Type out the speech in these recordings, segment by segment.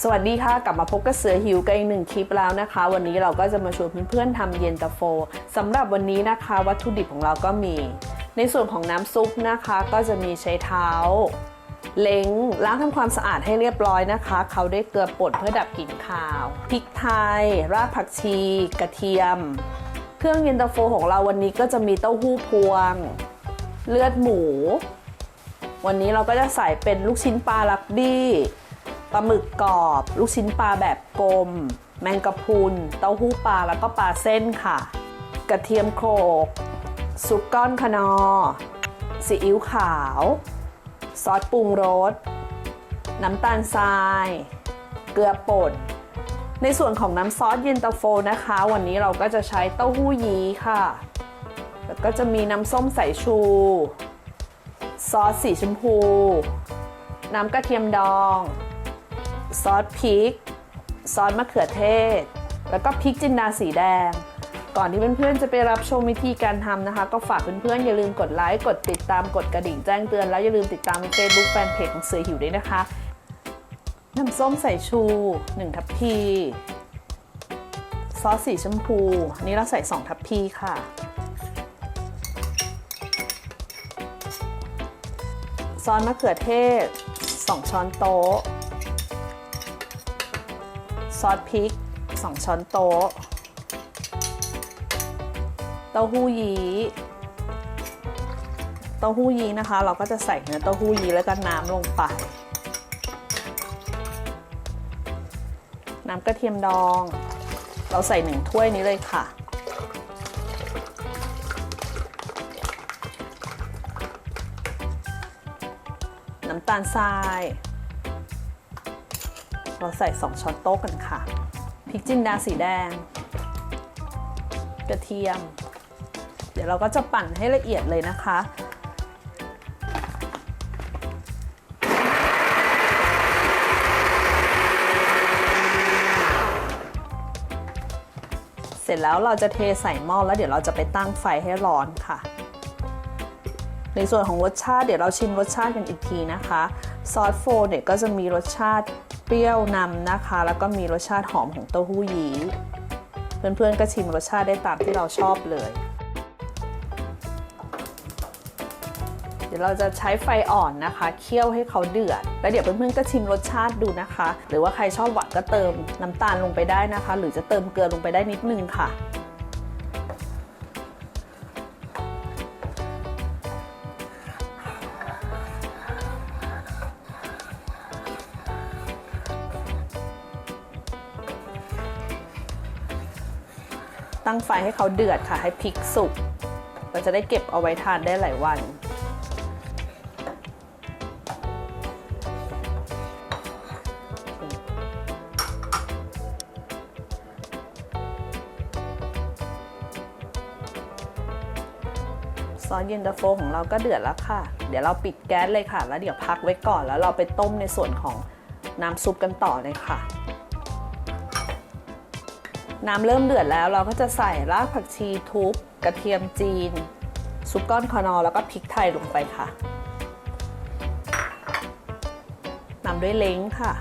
สวัสดีค่ะกลับมาพบกับเสือหิวกันอีกหนึ่งคลิปแล้วนะคะ วันนี้เราก็จะมาชวนเพื่อนๆทำเย็นตาโฟสำหรับวันนี้นะคะ วัตถุดิบของเราก็มี ในส่วนของน้ำซุปนะคะ ก็จะมีใช้เท้า เล้งล้างทำความสะอาดให้เรียบร้อยนะคะเขาได้เกลือป่นเพื่อดับกลิ่นคาวพริกไทย รากผักชี กระเทียม เครื่องเย็นตาโฟของเราวันนี้ก็จะมีเต้าหู้พวง เลือดหมู วันนี้เราก็จะใส่เป็นลูกชิ้นปลาลักบี้ ปลาหมึกกรอบ ลูกชิ้นปลาแบบกลม แมงกะพรุน เต้าหู้ปลาแล้วก็ปลาเส้นค่ะ กระเทียมโขลกซุปก้อนขนอซีอิ๊วขาว ซอสปรุงรส น้ำตาลทราย เกลือป่น ในส่วนของน้ำซอสเย็นตาโฟนะคะ วันนี้เราก็จะใช้เต้าหู้ยี้ค่ะ แล้วก็จะมีน้ำส้มสายชู ซอสสีชมพู น้ำกระเทียมดอง ซอสพริก ซอสมะเขือเทศ แล้วก็พริกจินดาสีแดง ก่อนที่เพื่อนๆจะไปรับชมวิธีการทำนะคะ ก็ฝากเพื่อนๆอย่าลืมกดไลค์ กดติดตาม กดกระดิ่งแจ้งเตือน แล้วอย่าลืมติดตามเฟซบุ๊กแฟนเพจของเสือหิวด้วยนะคะ น้ำส้มสายชู 1 ทัพพี ซอสสีชมพู อันนี้เราใส่ 2 ทัพพีค่ะซอสมะเขือเทศ 2 ช้อนโต๊ะ ซอสพริก 2 ช้อนโต๊ะ เต้าหู้ยี้ เต้าหู้ยี้นะคะ เราก็จะใส่เนื้อเต้าหู้ยี้แล้วก็น้ำลงไป น้ำกระเทียมดอง เราใส่หนึ่งถ้วยนี้เลยค่ะน้ำตาลทราย เราใส่ 2 ช้อนโต๊ะกันค่ะ พริกจินดาสีแดง กระเทียม เดี๋ยวเราก็จะปั่นให้ละเอียดเลยนะคะเสร็จแล้วเราจะเทใส่หม้อแล้วเดี๋ยวเราจะไปตั้งไฟให้ร้อนค่ะ ในส่วนของรสชาติเดี๋ยวเราชิมรสชาติกันอีกทีนะคะ ซอสโฟเนี่ยก็จะมีรสชาติ เปรี้ยวนำนะคะ แล้วก็มีรสชาติหอมของเต้าหู้ยี้เพื่อนๆก็ชิมรสชาติได้ตามที่เราชอบเลย เดี๋ยวเราจะใช้ไฟอ่อนนะคะ เคี่ยวให้เขาเดือด แล้วเดี๋ยวเพื่อนๆก็ชิมรสชาติดูนะคะ หรือว่าใครชอบหวานก็เติมน้ำตาลลงไปได้นะคะ หรือจะเติมเกลือลงไปได้นิดนึงค่ะ ตั้งไฟให้เขาเดือดค่ะ ให้พริกสุก เราจะได้เก็บเอาไว้ทานได้หลายวัน ซอสเย็นตาโฟของเราก็เดือดแล้วค่ะ เดี๋ยวเราปิดแก๊สเลยค่ะ แล้วเดี๋ยวพักไว้ก่อน แล้วเราไปต้มในส่วนของน้ำซุปกันต่อเลยค่ะ น้ำเริ่มเดือดแล้ว เราก็จะใส่รากผักชีทุบกระเทียมจีน ซุปก้อนคอนอแล้วก็พริกไทยลงไปค่ะตามด้วยเล้งค่ะ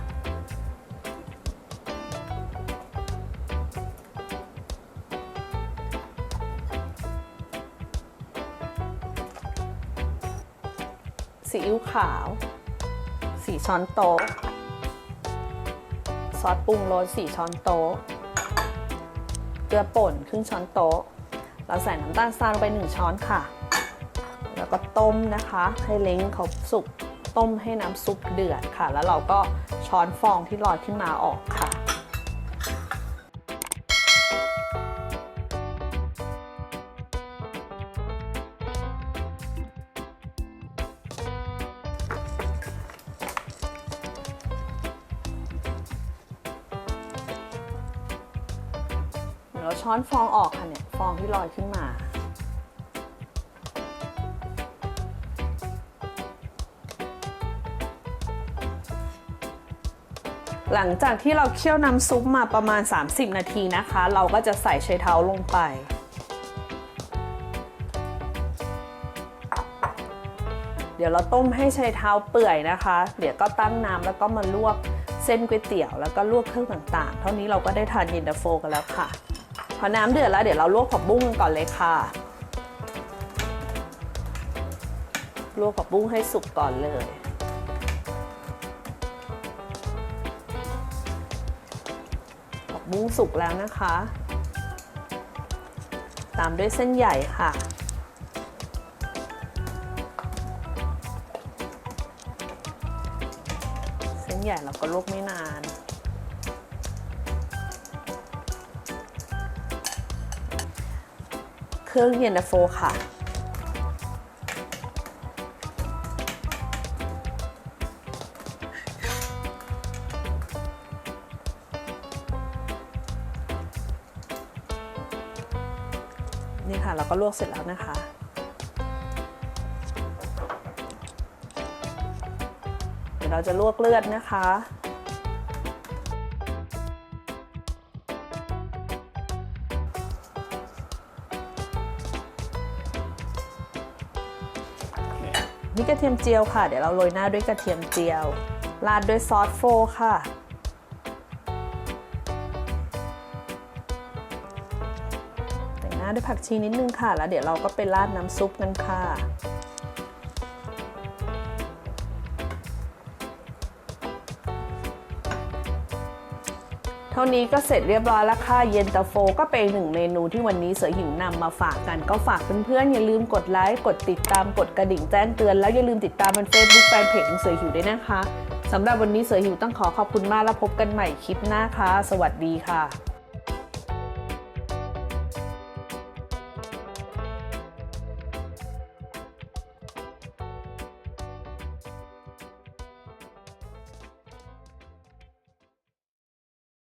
ซีอิ๊วขาว 4 ช้อนโต๊ะ ซอสปรุงรส 4 ช้อนโต๊ะ เกลือป่นครึ่งช้อนโต๊ะ เราใส่น้ำตาลทรายลงไป 1 ช้อนค่ะ แล้วก็ต้มนะคะ ให้เล้งเขาสุกต้มให้น้ำซุปเดือดค่ะ แล้วเราก็ช้อนฟองที่ลอยขึ้นมาออกค่ะ เราช้อนฟองออกค่ะเนี่ยฟองที่ลอยขึ้นมาหลังจากที่เราเคี่ยวน้ำซุปมาประมาณ 30 นาทีนะคะ เราก็จะใส่ไชเท้าลงไป เดี๋ยวเราต้มให้ไชเท้าเปื่อยนะคะ เดี๋ยวก็ตั้งน้ำแล้วก็มาลวกเส้นก๋วยเตี๋ยว แล้วก็ลวกเครื่องต่างๆ เท่านี้เราก็ได้ทานเย็นตาโฟกันแล้วค่ะ พอน้ำเดือดแล้วเดี๋ยวเราลวกผักบุ้งกันก่อนเลยค่ะ ลวกผักบุ้งให้สุกก่อนเลยผักบุ้งสุกแล้วนะคะ ตามด้วยเส้นใหญ่ค่ะเส้นใหญ่เราก็ลวกไม่นาน เครื่องเย็นตาโฟค่ะ นี่ค่ะ เราก็ลวกเสร็จแล้วนะคะเดี๋ยวเราจะลวกเลือดนะคะ นี่กระเทียมเจียวค่ะ เดี๋ยวเราโรยหน้าด้วยกระเทียมเจียว ราดด้วยซอสโฟค่ะ แต่งหน้าด้วยผักชีนิดนึงค่ะ แล้วเดี๋ยวเราก็ไปราดน้ำซุปกันค่ะ เท่านี้ก็เสร็จเรียบร้อยแล้วค่ะเย็นตาโฟก็เป็นหนึ่งเมนูที่วันนี้เสือหิวนำมาฝากกันก็ฝากเพื่อนๆอย่าลืมกดไลค์กดติดตามกดกระดิ่งแจ้งเตือนแล้วอย่าลืมติดตามบนเฟซบุ๊กแฟนเพจของเสือหิวด้วยนะคะสำหรับวันนี้เสือหิวต้องขอขอบคุณมากแล้วพบกันใหม่คลิปหน้าค่ะ สวัสดีค่ะ